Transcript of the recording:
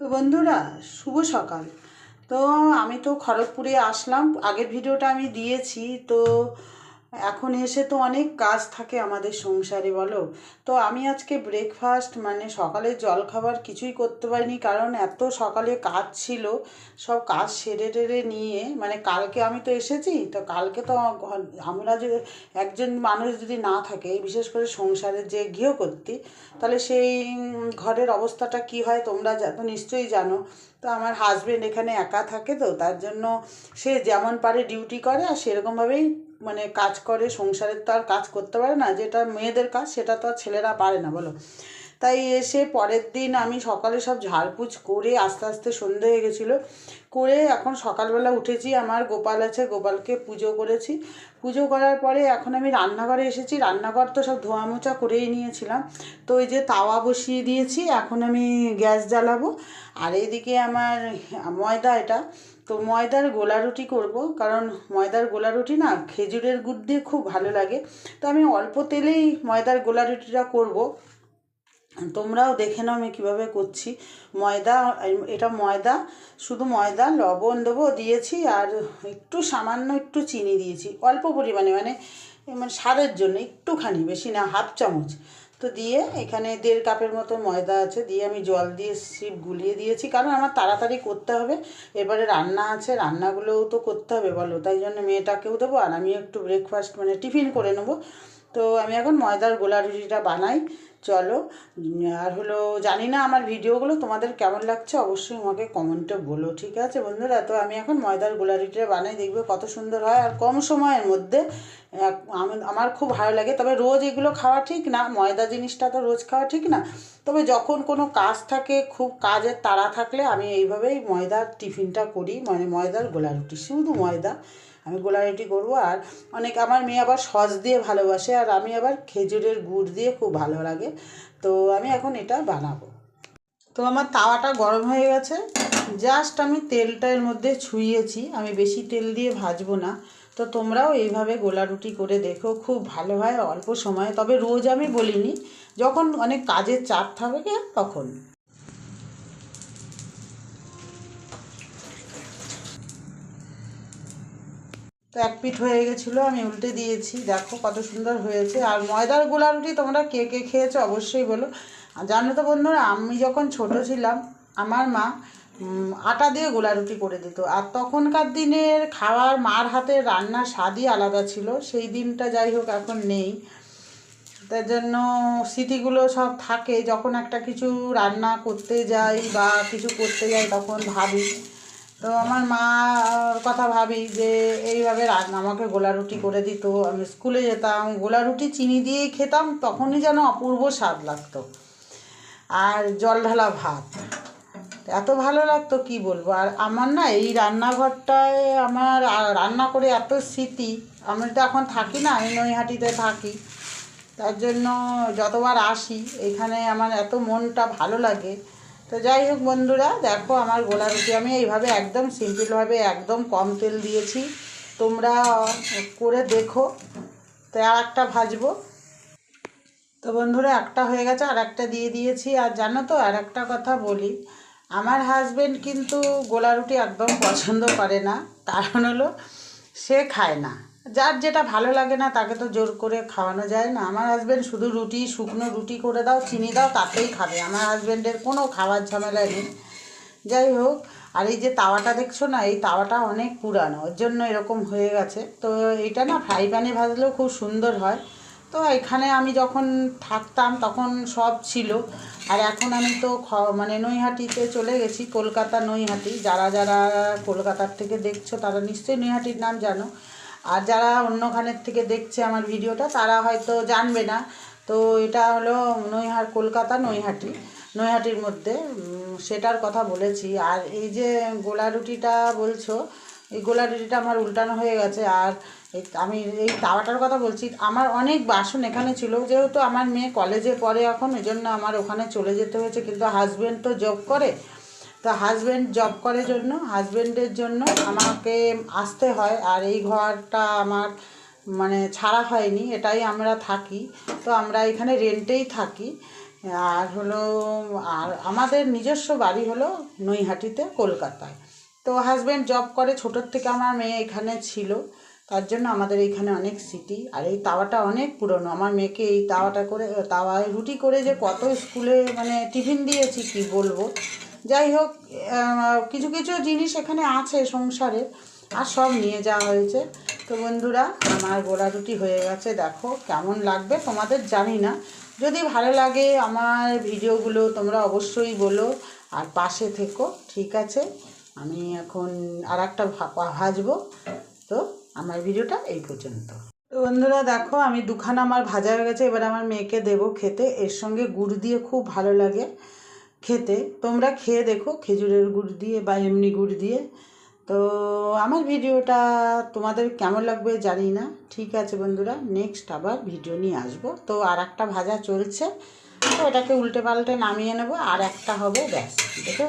তো বন্ধুরা শুভ সকাল। তো আমি তো খড়গপুরে আসলাম। আগের ভিডিওটা আমি দিয়েছি। তো এখন এসে তো অনেক কাজ থাকে আমাদের সংসারে, বলো। তো আমি আজকে ব্রেকফাস্ট মানে সকালের জলখাবার কিছুই করতে পারিনি, কারণ এত সকালে কাজ ছিল, সব কাজ সেরে টেরে নিয়ে মানে কালকে আমি তো এসেছি, তো কালকে তো আমরা যে একজন মানুষ যদি না থাকে বিশেষ করে সংসারের যে গৃহকর্তী তাহলে সেই ঘরের অবস্থাটা কি হয় তোমরা তো নিশ্চয়ই জানো। তো আমার হাজবেন্ড এখানে একা থাকে তো, তার জন্য সে যেমন পারে ডিউটি করে, আর সেরকমভাবেই মানে কাজ করে, সংসারের তো আর কাজ করতে পারে না, যেটা মেয়েদের কাজ সেটা তো আর ছেলেরা পারে না, বলো। তাই এসে পরের দিন আমি সকালে সব ঝাড়পুছ করে আস্তে আস্তে সন্ধে হয়ে গেছিল। করে এখন সকালবেলা উঠেছি, আমার গোপাল আছে, গোপালকে পুজো করেছি। পুজো করার পরে এখন আমি রান্নাঘরে এসেছি, রান্নাঘর তো সব ধোয়া মোছা করেই নিয়েছিলাম। তো ওই যে তাওয়া বসিয়ে দিয়েছি, এখন আমি গ্যাস জ্বালাবো। আর এইদিকে আমার ময়দা এটা। তো ময়দার গোলা রুটি করব, কারণ ময়দার গোলা রুটি না খেজুরের গুড় দিয়ে খুব ভালো লাগে। তো আমি অল্প তেলেই ময়দার গোলা রুটিটা করব। তোমরাও দেখে নাও আমি কীভাবে করছি। ময়দা, এটা ময়দা, শুধু ময়দা, লবণ দেবো, দিয়েছি, আর একটু সামান্য একটু চিনি দিয়েছি, অল্প পরিমাণে মানে মানে স্বাদের জন্য, একটুখানি, বেশি না, হাফ চামচ। তো দিয়ে এখানে দেড় কাপের মতো ময়দা আছে, দিয়ে আমি জল দিয়ে সিপ গুলিয়ে দিয়েছি, কারণ আমার তাড়াতাড়ি করতে হবে। এবারে রান্না আছে, রান্নাগুলোও তো করতে হবে, বলো, তাই জন্য মেয়েটাকেও দেবো, আর আমি একটু ব্রেকফাস্ট মানে টিফিন করে নেব। তো আমি এখন ময়দার গোলা রুটিটা বানাই। চলো, আর হলো জানি না আমার ভিডিওগুলো তোমাদের কেমন লাগছে, অবশ্যই আমাকে কমেন্টে বলো, ঠিক আছে বন্ধুরা? তো আমি এখন ময়দার গোলা রুটিটা বানাই, দেখবে কত সুন্দর হয়, আর কম সময়ের মধ্যে আমার খুব ভালো লাগে, তবে রোজ এগুলো খাওয়া ঠিক না, ময়দা জিনিসটা তো রোজ খাওয়া ঠিক না, তবে যখন কোনো কাজ থাকে, খুব কাজের তাড়া থাকলে আমি এইভাবেই ময়দার টিফিনটা করি মানে ময়দার গোলা রুটি, শুধু ময়দা আমি গোলা রুটি করব আর অনেক, আমার মেয়ে আবার সস দিয়ে ভালোবাসে আর আমি আবার খেজুরের গুড় দিয়ে খুব ভালো লাগে। তো আমি এখন এটা বানাবো। তো আমার তাওয়াটা গরম হয়ে গেছে। জাস্ট আমি তেলটা এর মধ্যে ছুঁয়েছি। আমি বেশি তেল দিয়ে ভাজবো না। তো তোমরাও এইভাবে গোলা রুটি করে দেখো, খুব ভালো হয়, অল্প সময়ে। তবে রোজ আমি বলিনি, যখন অনেক কাজের চাপ থাকে তখন। তো এক পিঠ হয়ে গেছিল, আমি উল্টে দিয়েছি। দেখো কত সুন্দর হয়েছে। আর ময়দার গোলা রুটি তোমরা কে কে খেয়েছো অবশ্যই বলো। জানো তো বন্ধুরা, আমি যখন ছোট ছিলাম, আমার মা আটা দিয়ে গোলা রুটি করে দিত। আর তখনকার দিনের খাওয়ার মার হাতের রান্নার স্বাদই আলাদা ছিল। সেই দিনটা যাই হোক এখন নেই। তার জন্য স্মৃতিগুলো সব থাকে। যখন একটা কিছু রান্না করতে যাই বা কিছু করতে যাই, তখন ভাবি তো আমার মার কথা ভাবি যে এইভাবে আমাকে গোলা রুটি করে দিত। আমি স্কুলে যেতাম গোলা রুটি চিনি দিয়েই খেতাম তখনই যেন অপূর্ব স্বাদ লাগতো। আর জল ঢালা ভাত। এত ভালো লাগতো কি বলব? আর আমার না এই রান্নাঘরটায় আমার রান্না করে এত স্মৃতি আমি তো এখন থাকি না আমি নৈহাটিতে থাকি। তার জন্য যতবার আসি এখানে আমার এত মনটা ভালো লাগে। তো যাই হোক বন্ধুরা, দেখো আমার গোলা রুটি আমি এইভাবে একদম সিম্পলভাবে একদম কম তেল দিয়েছি। তোমরা করে দেখো। তো আর একটা ভাজবো। তো বন্ধুরা, একটা হয়ে গেছে আর একটা দিয়ে দিয়েছি। আর জানো তো আর একটা কথা বলি, আমার হাজবেন্ড কিন্তু গোলা রুটি একদম পছন্দ করে না। কারণ হলো, সে খায় না। যার যেটা ভালো লাগে না, তাকে তো জোর করে খাওয়ানো যায় না। আমার হাজবেন্ড শুধু রুটি, শুকনো রুটি করে দাও, চিনি দাও, তাতেই খাবে। আমার হাজবেন্ডের কোনো খাওয়ার ঝামেলা নেই। যাই হোক, আর এই যে তাওয়াটা দেখছ না, এই তাওয়াটা অনেক পুরানো, ওর জন্য এরকম হয়ে গেছে। তো এটা না ফ্রাই প্যানে ভাজলেও খুব সুন্দর হয়। তো এখানে আমি যখন থাকতাম, তখন সব ছিল। আর এখন আমি তো খ- মানে নৈহাটিতে চলে গেছি, কলকাতা নৈহাটি। যারা যারা কলকাতার থেকে দেখছ, তারা নিশ্চয়ই নৈহাটির নাম জানো। আর যারা অন্যখানের থেকে দেখছে আমার ভিডিওটা, তারা হয়তো জানবে না। তো এটা হলো নৈহাট কলকাতা, নৈহাটি। নৈহাটির মধ্যে সেটার কথা বলেছি। আর এই যে গোলা রুটিটা বলছো, এই গোলা রুটিটা আমার উল্টানো হয়ে গেছে। আর আমি এই তাওয়াটার কথা বলছি, আমার অনেক বাসন এখানে ছিল। যেহেতু আমার মেয়ে কলেজে পড়ে এখন এই জন্য আমার ওখানে চলে যেতে হয়েছে। কিন্তু হাজব্যান্ড তো জব করে তা হাজব্যান্ড জব করে জন্য হাজব্যান্ডের জন্য আমাকে আসতে হয় আর এই ঘরটা আমার মানে ছাড়া হয়নি, এটাই আমরা থাকি। তো আমরা এখানে রেন্টেই থাকি। আর হলো, আর আমাদের নিজস্ব বাড়ি হলো নৈহাটিতে, কলকাতায়। তো হাজব্যান্ড জব করে, ছোটোর থেকে আমার মেয়ে এখানে ছিল। তার জন্য আমাদের এইখানে অনেক স্মৃতি আর এই তাওয়াটা অনেক পুরনো। আমার মেয়েকে এই তাওয়াটা করে, তাওয়ায় রুটি করে যে কত স্কুলে মানে টিফিন দিয়েছি, কি বলব? যাই হোক কিছু কিছু জিনিস এখানে আছে সংসারে, আর সব নিয়ে যাওয়া হয়েছে। তো বন্ধুরা, আমার গোড়া রুটি হয়ে গেছে। দেখো কেমন লাগবে, তোমাদের জানি না। যদি ভালো লাগে আমার ভিডিওগুলো, তোমরা অবশ্যই বলো। আর পাশে থেকো, ঠিক আছে? আমি এখন আর একটা ভাজবো। তো আমার ভিডিওটা এই পর্যন্ত। তো বন্ধুরা, দেখো আমি দুখানা আমার ভাজা হয়ে গেছে। এবার আমার মেয়েকে দেবো খেতে। এর সঙ্গে গুড় দিয়ে খুব ভালো লাগে। খেতে। তোমরা খেয়ে দেখো খেজুরের গুড় দিয়ে বা এমনি গুড় দিয়ে। তো আমার ভিডিওটা তোমাদের কেমন লাগবে জানি না। ঠিক আছে বন্ধুরা নেক্সট আবার ভিডিও নিয়ে আসব। তো আর একটা ভাজা চলছে, তো এটাকে উল্টে পাল্টে নামিয়ে নেব, আর একটা হবে ব্যাস দেখে